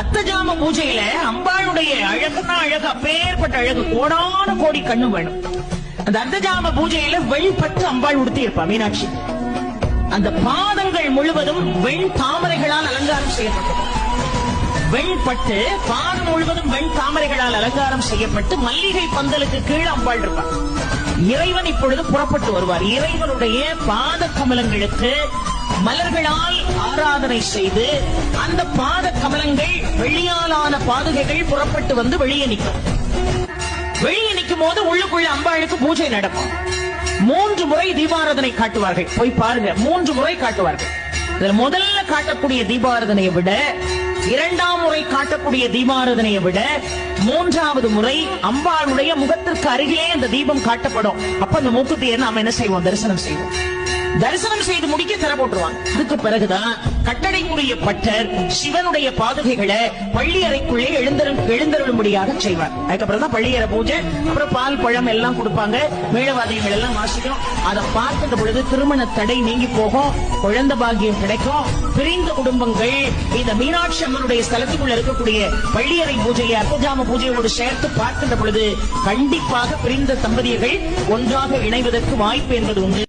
அத்தஜாம பூஜையில அம்பாளுடைய அழகுனா அழகு அப்பேற்பட்ட அழகு கோடான கோடி கண்ணு வேணும். அந்த அர்த்தஜாம பூஜையில வெண்பட்டு அம்பாள் உடுத்தி இருப்பா மீனாட்சி. அந்த பாதங்கள் முழுவதும் வெண் தாமரைகளால் அலங்காரம் செய்யப்பட்டது. வெண்பட்டு பாதம் முழுவதும் வெண் தாமரைகளால் அலங்காரம் செய்யப்பட்டு மல்லிகை பந்தலுக்கு கீழே அம்பாள் இருப்பார் இறைவன் இப்பொழுது புறப்பட்டு வருவார். இறைவனுடைய பாத கமலங்களுக்கு மலர்களால் ஆராதனை செய்து அந்த பாத கமலங்கள் வெளியாலான பாதுகைகள் புறப்பட்டு வந்து வெளியே நிற்கும். வெளியே நிற்கும் போது உள்ளுக்குள்ள அம்பாளுக்கு பூஜை நடக்கும். மூன்று முறை தீபாராதனை காட்டுவார்கள். போய் பாருங்க மூன்று முறை காட்டுவார்கள். இதில் முதல்ல காட்டக்கூடிய தீபாராதனையை விட இரண்டாம் முறை காட்டக்கூடிய தீபாராதனையை விட மூன்றாவது முறை அம்பாளுடைய முகத்திற்கு அருகிலே அந்த தீபம் காட்டப்படும். அப்ப அந்த மூக்குத்தியை நாம என்ன செய்வோம்? தரிசனம் செய்வோம். தரிசனம் செய்து முடிக்க தர போட்டுருவாங்க. இதுக்கு பிறகுதான் கட்டடைக்குரிய பட்டர் சிவனுடைய பாதுகைகளை பள்ளியறைக்குள்ளே எழுந்தருள் எழுந்தருளும்படியாக செய்வார். அதுக்கப்புறம் தான் பள்ளியறை பூஜை அப்புறம் பால் பழம் எல்லாம் கொடுப்பாங்க. மேலவாதைகள் எல்லாம் வாசிக்கும். அதை பார்க்கின்ற பொழுது திருமண தடை நீங்கி போகும். குழந்தை பாகியம் கிடைக்கும். பிரிந்த குடும்பங்கள் இந்த மீனாட்சி அம்மனுடைய ஸ்தலத்துக்குள்ள இருக்கக்கூடிய பள்ளியறை பூஜையை அர்த்தஜாம பூஜையோடு சேர்த்து பார்க்கின்ற பொழுது கண்டிப்பாக பிரிந்த தம்பதியர்கள் ஒன்றாக இணைவதற்கு வாய்ப்பு என்பது உண்டு.